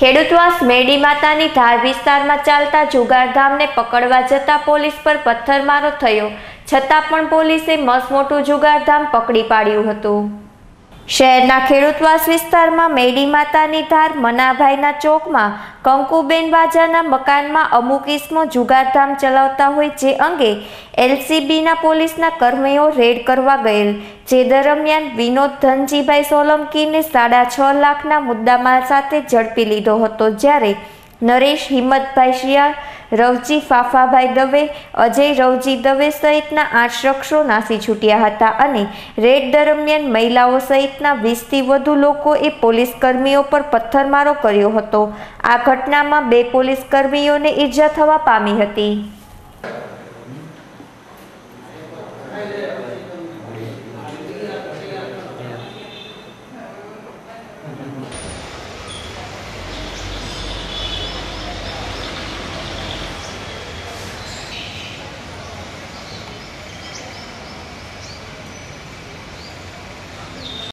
ખેડૂતવાસ મેડી માતાની ધાર વિસ્તારમાં ચાલતા જુગારધામને પકડવા જતા પોલીસ પર પથ્થરમારો થયો. છતાં પણ પોલીસે મસમોટું જુગારધામ પકડી પાડ્યું હતું. શહેરના ખેડૂતવાસ વિસ્તારમાં મેડી માતાની ધાર મનાભાઈના ચોકમાં કંકુબેન બાજાના મકાનમાં અમુક ઇસમો જુગારધામ ચલાવતા હોય જે અંગે એલસીબીના પોલીસના કર્મીઓ રેડ કરવા ગયેલ. જે દરમિયાન વિનોદ ધનજીભાઈ સોલંકીને સાડા છ લાખના મુદ્દામાલ સાથે ઝડપી લીધો હતો જ્યારે નરેશ હિંમતભાઈ શિયાળ રવજી ફાફાભાઈ દવે, અજય રવજી દવે સહિતના આઠ શખ્સો નાસી છૂટ્યા હતા અને રેડ દરમિયાન મહિલાઓ સહિતના વીસથી વધુ લોકોએ પોલીસ કર્મીઓ પર પથ્થરમારો કર્યો હતો. આ ઘટનામાં બે પોલીસ કર્મીઓને ઈજા થવા પામી હતી.